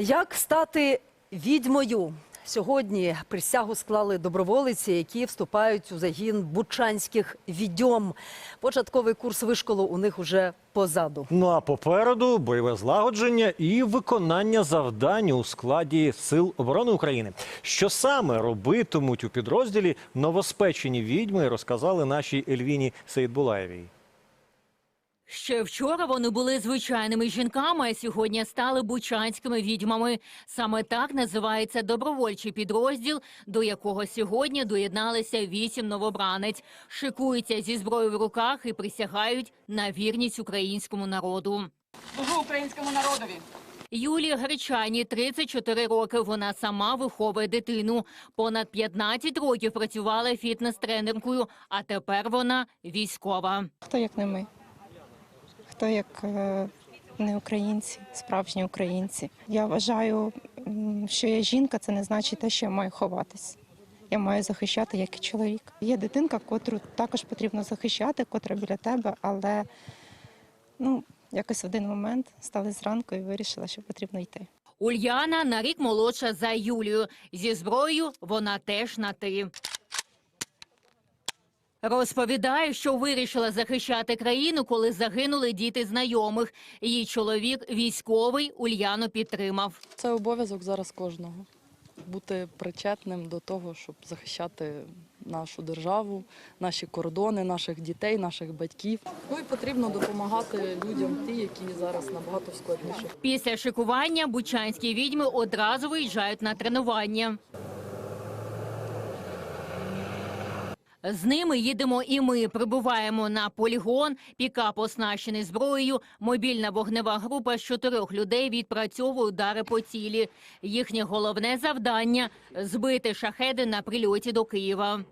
Як стати відьмою? Сьогодні присягу склали доброволиці, які вступають у загін бучанських відьом. Початковий курс вишколу у них уже позаду. Ну а попереду бойове злагодження і виконання завдань у складі сил оборони України. Що саме робитимуть у підрозділі новоспечені відьми, розказали нашій Ельвіні Сейдбулаєвій. Ще вчора вони були звичайними жінками, а сьогодні стали бучанськими відьмами. Саме так називається добровольчий підрозділ, до якого сьогодні доєдналися вісім новобранець. Шикуються зі зброєю в руках і присягають на вірність українському народу. Служу українському народові. Юлії Гречані 34 роки. Вона сама виховує дитину. Понад 15 років працювала фітнес-тренеркою, а тепер вона військова. Хто як не ми? Хто як е, не українці, справжні українці? Я вважаю, що я жінка, це не значить те, що я маю ховатись. Я маю захищати як і чоловік. Є дитинка, котру також потрібно захищати, котра біля тебе, але ну, якось в один момент стали зранку і вирішила, що потрібно йти. Ульяна на рік молодша за Юлію. Зі зброєю вона теж на ти. Розповідає, що вирішила захищати країну, коли загинули діти знайомих. Її чоловік військовий Ульяну підтримав. Це обов'язок зараз кожного бути причетним до того, щоб захищати нашу державу, наші кордони, наших дітей, наших батьків. Ну і потрібно допомагати людям, ті, які зараз набагато складніших. Після шикування бучанські відьми одразу виїжджають на тренування. З ними їдемо і ми. Прибуваємо на полігон, пікап оснащений зброєю. Мобільна вогнева група з чотирьох людей відпрацьовує удари по цілі. Їхнє головне завдання збити шахеди на прильоті до Києва.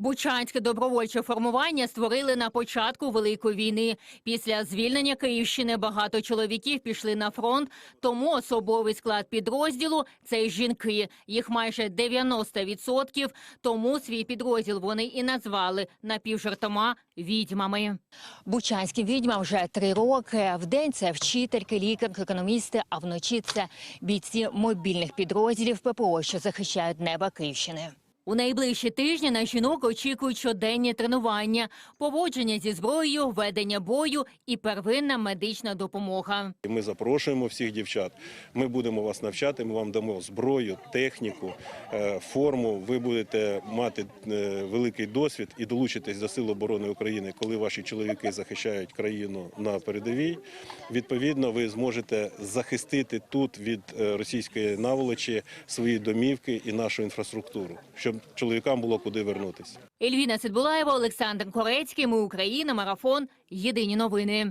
Бучанське добровольче формування створили на початку Великої війни. Після звільнення Київщини багато чоловіків пішли на фронт, тому особовий склад підрозділу це жінки. Їх майже 90%, тому свій підрозділ вони і назвали напівжартома відьмами. Бучанським відьмам вже три роки. Вдень це вчительки, лікарки, економісти, а вночі це бійці мобільних підрозділів ППО, що захищають неба Київщини. У найближчі тижні на жінок очікують щоденні тренування, поводження зі зброєю, ведення бою і первинна медична допомога. Ми запрошуємо всіх дівчат. Ми будемо вас навчати. Ми вам дамо зброю, техніку, е, форму. Ви будете мати е, великий досвід і долучитесь до Сил оборони України, коли ваші чоловіки захищають країну на передовій. Відповідно, ви зможете захистити тут від е, російської наволочі свої домівки і нашу інфраструктуру, щоб чоловікам було куди вернутися. Ельвіна Сидбулаєва, Олександр Корецький. Ми Україна. Марафон. Єдині новини.